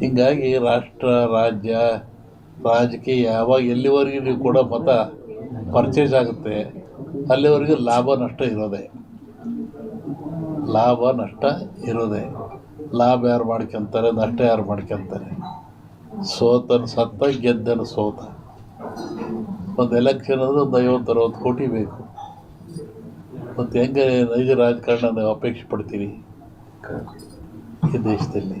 ಹೀಗಾಗಿ ರಾಷ್ಟ್ರ, ರಾಜ್ಯ, ರಾಜಕೀಯ ಯಾವಾಗ ಎಲ್ಲಿವರೆಗೆ ನೀವು ಕೊಡೋ ಮತ ಪರ್ಚೇಸ್ ಆಗುತ್ತೆ, ಅಲ್ಲಿವರೆಗೂ ಲಾಭ, ನಷ್ಟ ಇರೋದೆ. ಲಾಭ, ನಷ್ಟ ಇರೋದೆ. ಲಾಭ ಯಾರು ಮಾಡ್ಕೊಂತಾರೆ, ನಷ್ಟ ಯಾರು ಮಾಡ್ಕೊತಾರೆ? ಸೋತನ ಸತ್ತ, ಗೆದ್ದನ ಸೋತ. ಒಂದು ಎಲೆಕ್ಷನ್ ಅಂದರೆ ಒಂದು ಐವತ್ತು, ಅರವತ್ತು ಕೋಟಿ ಬೇಕು. ಮತ್ತು ಹೆಂಗೆ ನೈಜ ರಾಜಕಾರಣ ಅಪೇಕ್ಷೆ ಪಡ್ತೀರಿ? ಈ ದೇಶದಲ್ಲಿ.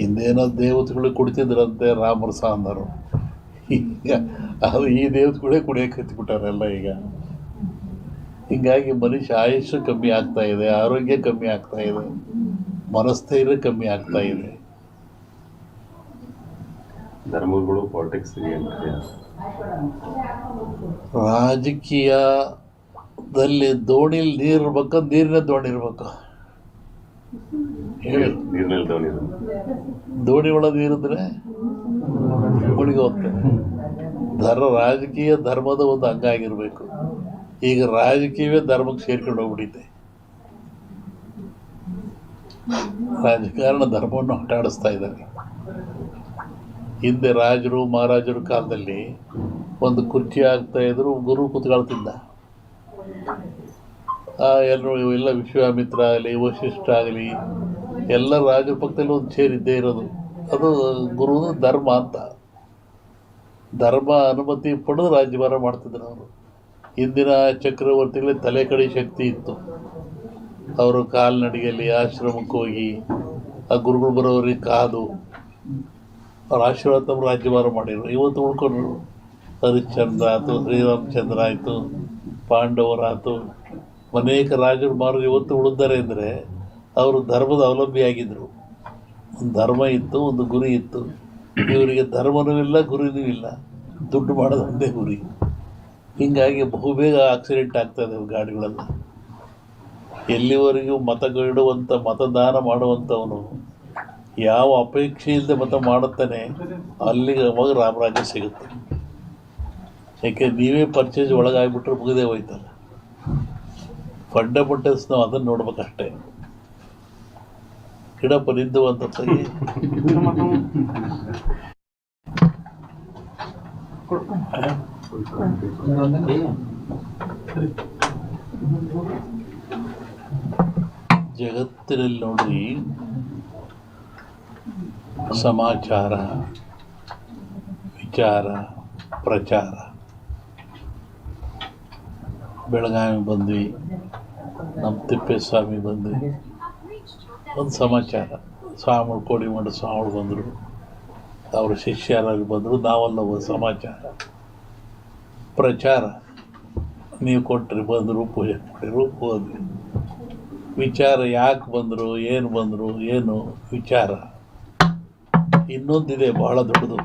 ಹಿಂದೇನೋ ದೇವತೆಗಳು ಕುಡಿತಿದ್ರಂತೆ ರಾಮರಸ ಅಂದರು ಈಗ ಅದು ಈ ದೇವತೆಗಳೇ ಕುಡಿಯೋಕೆ ಹತ್ಬಿಟ್ಟಾರೆಲ್ಲ ಈಗ. ಹೀಗಾಗಿ ಮನುಷ್ಯ ಆಯುಷ್ಯ ಕಮ್ಮಿ ಆಗ್ತಾ ಇದೆ ಆರೋಗ್ಯ ಕಮ್ಮಿ ಆಗ್ತಾ ಇದೆ ಮನಸ್ಥೈರ್ಯ ಕಮ್ಮಿ ಆಗ್ತಾ ಇದೆ. ಧರ್ಮಗಳು ಪಾಲಿಟಿಕ್ಸ್ ರಾಜಕೀಯದಲ್ಲಿ ದೋಣಿಲಿ ನೀರು ಇರ್ಬೇಕು ನೀರಿನ ದೋಣಿ ಇರ್ಬೇಕು. ದೋಣಿ ಒಳಗೆ ನೀರಿದ್ರೆ ಮುಳುಗಿ ಹೋಗ್ತದೆ. ಧರ್ಮ, ರಾಜಕೀಯ ಧರ್ಮದ ಒಂದು ಅಂಗ ಆಗಿರಬೇಕು. ಈಗ ರಾಜಕೀಯವೇ ಧರ್ಮಕ್ಕೆ ಸೇರ್ಕೊಂಡು ಹೋಗ್ಬಿಟ್ಟಿದೆ. ರಾಜಕಾರಣ ಧರ್ಮವನ್ನು ಆಟಾಡಿಸ್ತಾ ಇದ್ದಾರೆ. ಹಿಂದೆ ರಾಜರು, ಮಹಾರಾಜರ ಕಾಲದಲ್ಲಿ ಒಂದು ಕುರ್ಚಿ ಆಗ್ತಾ ಇದ್ರು, ಗುರು ಕೂತ್ಕೊಳ್ತಿದ್ದ. ಎಲ್ಲರೂ ಎಲ್ಲ ವಿಶ್ವಾಮಿತ್ರ ಆಗಲಿ ವಶಿಷ್ಠ ಆಗಲಿ ಎಲ್ಲ ರಾಜರ ಒಂದು ಸೇರಿದ್ದೇ ಇರೋದು. ಅದು ಗುರು ಧರ್ಮ ಅಂತ. ಧರ್ಮ ಅನುಮತಿ ಪಡೆದು ರಾಜ್ಯಭಾರ ಮಾಡ್ತಿದ್ರು ಅವರು. ಹಿಂದಿನ ಚಕ್ರವರ್ತಿಗಳಿಗೆ ತಲೆ ಕಡೆ ಶಕ್ತಿ ಇತ್ತು. ಅವರು ಕಾಲ್ನಡಿಗೆಯಲ್ಲಿ ಆಶ್ರಮಕ್ಕೆ ಹೋಗಿ, ಆ ಗುರುಗಳು ಬರೋರಿಗೆ ಕಾದು, ಅವ್ರ ಆಶೀರ್ವಾದ ತಮ್ಮ ರಾಜ್ಯಭಾರ ಮಾಡಿದರು. ಇವತ್ತು ಉಳ್ಕೊಂಡ್ರು. ಹರಿಶ್ಚಂದ್ರ ಆಯಿತು, ಶ್ರೀರಾಮಚಂದ್ರ ಆಯಿತು, ಪಾಂಡವರಾಯಿತು. ಅನೇಕ ರಾಜರು ಮಾರು ಇವತ್ತು ಉಳಿದ್ದಾರೆ ಅಂದರೆ ಅವರು ಧರ್ಮದ ಅವಲಂಬಿಯಾಗಿದ್ದರು ಒಂದು ಧರ್ಮ ಇತ್ತು, ಒಂದು ಗುರಿ ಇತ್ತು. ಇವರಿಗೆ ಧರ್ಮನೂ ಇಲ್ಲ ಗುರಿನೂ ಇಲ್ಲ. ದುಡ್ಡು ಮಾಡೋದು ಒಂದೇ ಗುರಿ. ಹೀಗಾಗಿ ಬಹುಬೇಗ ಆಕ್ಸಿಡೆಂಟ್ ಆಗ್ತದೆ ಗಾಡಿಗಳೆಲ್ಲ. ಎಲ್ಲಿವರೆಗೂ ಮತಗಿಡುವಂಥ ಮತದಾನ ಮಾಡುವಂಥವನು ಯಾವ ಅಪೇಕ್ಷೆ ಮತ ಮಾಡುತ್ತಾನೆ, ಅಲ್ಲಿಗೆ ಅವಾಗ ರಾಮರಾಜ್ಯ ಸಿಗುತ್ತೆ. ಯಾಕೆ, ನೀವೇ ಪರ್ಚೇಸ್ ಒಳಗಾಗ್ಬಿಟ್ರೆ ಮುಗಿದೇ ಹೋಯ್ತಲ್ಲ. ಫಂಡಮೆಂಟಲ್ಸ್ ನಾವು ಅದನ್ನು ನೋಡ್ಬೇಕಷ್ಟೇ. ಗಿಡಪ್ಪ ನಿಂದು ಜಗತ್ತಿನಲ್ಲಿ ನೋಡಿ ಸಮಾಚಾರ ವಿಚಾರ ಪ್ರಚಾರ. ಬೆಳಗಾವಿ ಬಂದ್ವಿ. ನಮ್ಮ ತಿಪ್ಪೇಸ್ವಾಮಿ ಬಂದು ಒಂದು ಸಮಾಚಾರ. ಸ್ವಾಮಿಗಳು ಮಾಡಿ ಸ್ವಾಮಿ ಬಂದರು. ಅವ್ರ ಶಿಷ್ಯರಾಗಿ ಬಂದರು. ನಾವೆಲ್ಲ ಒಂದು ಸಮಾಚಾರ. ಪ್ರಚಾರ. ನೀವು ಕೊಟ್ಟರೆ ಬಂದರು, ಪೂಜೆ ಮಾಡಿರು ಹೋದ್ವಿ. ವಿಚಾರ ಯಾಕೆ ಬಂದರು, ಏನು ಬಂದರು, ಏನು ವಿಚಾರ? ಇನ್ನೊಂದಿದೆ ಬಹಳ ದೊಡ್ಡದು.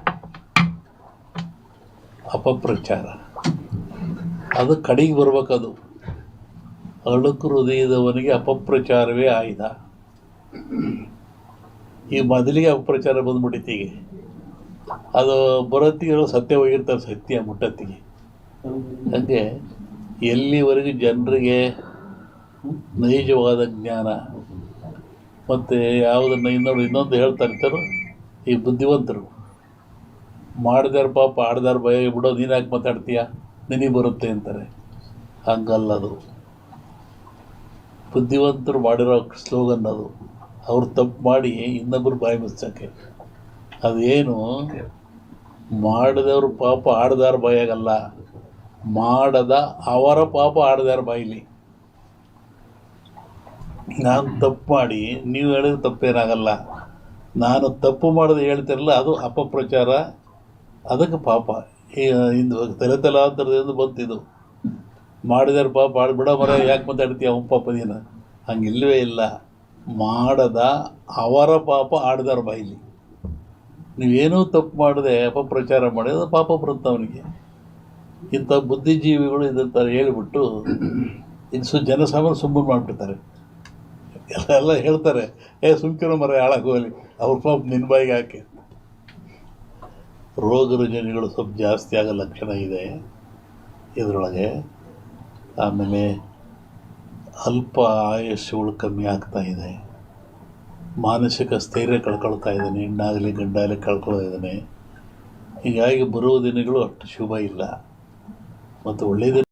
ಅಪಪ್ರಚಾರ. ಅದು ಕಡೆಗೆ ಬರ್ಬೇಕದು. ಅಳುಕು ಹೃದಯದವನಿಗೆ ಅಪಪ್ರಚಾರವೇ ಆಯ್ದ. ಈ ಮೊದಲಿಗೆ ಅಪಪ್ರಚಾರ ಬಂದ್ಬಿಟ್ಟಿತ್ತು ಈಗ ಅದು ಬರತ್ತಿಗೆ ಸತ್ಯ ಹೋಗಿರ್ತಾರೆ ಸತ್ಯ ಮುಟ್ಟತ್ತಿಗೆ. ಹಾಗೆ ಎಲ್ಲಿವರೆಗೂ ಜನರಿಗೆ ನೈಜವಾದ ಜ್ಞಾನ, ಮತ್ತು ಯಾವುದನ್ನು ಇನ್ನೊಂದು ಇನ್ನೊಂದು ಹೇಳ್ತಾ ಈ ಬುದ್ಧಿವಂತರು. ಮಾಡಿದಾರ ಪಾಪ, ಆಡ್ದಾರ ಭಯ, ಬಿಡೋ, ನೀನು ಯಾಕೆ ಮಾತಾಡ್ತೀಯ? ನಿನಗೆ ಬರುತ್ತೆ ಅಂತಾರೆ. ಹಂಗಲ್ಲ ಅದು ಬುದ್ಧಿವಂತರು ಮಾಡಿರೋ ಸ್ಲೋಗನ್ ಅದು. ಅವ್ರು ತಪ್ಪು ಮಾಡಿ ಇನ್ನೊಬ್ಬರು ಬಾಯಿ ಮುಚ್ಚಕ್ಕೆ. ಅದೇನು? ಮಾಡಿದವ್ರ ಪಾಪ ಆಡ್ದಾರ ಬಾಯಾಗಲ್ಲ. ಮಾಡದ ಅವರ ಪಾಪ ಆಡ್ದಾರ ಬಾಯಿಲಿ ನಾನು ತಪ್ಪು ಮಾಡಿ, ನೀವು ಹೇಳಿದ್ರೆ ತಪ್ಪೇನಾಗಲ್ಲ. ನಾನು ತಪ್ಪು ಮಾಡೋದು ಹೇಳ್ತಿರಲ್ಲ, ಅದು ಅಪಪ್ರಚಾರ. ಅದಕ್ಕೆ ಪಾಪ. ಇದು ತಲೆ ತಲಾಂತರದಿಂದ ಬಂತಿದ್ದು ಮಾಡಿದಾರ ಪಾಪ ಆಡ್ ಬಿಡೋ ಮರ, ಯಾಕೆ ಮಾತಾಡ್ತೀಯ ಅವನ ಪಾಪ ನೀನು? ಹಂಗಿಲ್ಲವೇ ಇಲ್ಲ. ಮಾಡದ ಅವರ ಪಾಪ ಆಡ್ದಾರ ಬಾಯಿಲಿ ನೀವೇನೂ ತಪ್ಪು ಮಾಡದೆ ಅಪಪ್ರಚಾರ ಅದು ಪಾಪ ಬರುತ್ತೆ ಅವನಿಗೆ? ಇಂಥ ಬುದ್ಧಿಜೀವಿಗಳು ಇದಂತ ಹೇಳಿಬಿಟ್ಟು ಇದು ಸು ಜನಸಾಮಾನ್ಯ ಸುಮ್ಮನೆ ಮಾಡಿಬಿಡ್ತಾರೆ. ಎಲ್ಲ ಎಲ್ಲ ಹೇಳ್ತಾರೆ, ಏ, ಸುಮ್ಕಿರೋ ಮರ ಹಾಳಾಗೋಲಿ ಅವ್ರ ಪಾಪ ನಿನ್ನ ಬಾಯಿಗೆ ಹಾಕಿ. ರೋಗ ರುಜಿನಗಳು ಸ್ವಲ್ಪ ಜಾಸ್ತಿ ಆಗೋ ಲಕ್ಷಣ ಇದೆ ಇದರೊಳಗೆ. ಆಮೇಲೆ ಅಲ್ಪ ಆಯುಷ್ಯಗಳು ಕಮ್ಮಿ ಆಗ್ತಾ ಇದೆ. ಮಾನಸಿಕ ಸ್ಥೈರ್ಯ ಕಳ್ಕೊಳ್ತಾ ಇದ್ದಾನೆ, ಹೆಣ್ಣಾಗಲಿ ಗಂಡಾಗಲಿ ಕಳ್ಕೊಳ್ತಾ ಇದ್ದಾನೆ. ಹೀಗಾಗಿ ಬರುವ ದಿನಗಳು ಅಷ್ಟು ಶುಭ ಇಲ್ಲ. ಮತ್ತು ಒಳ್ಳೆಯ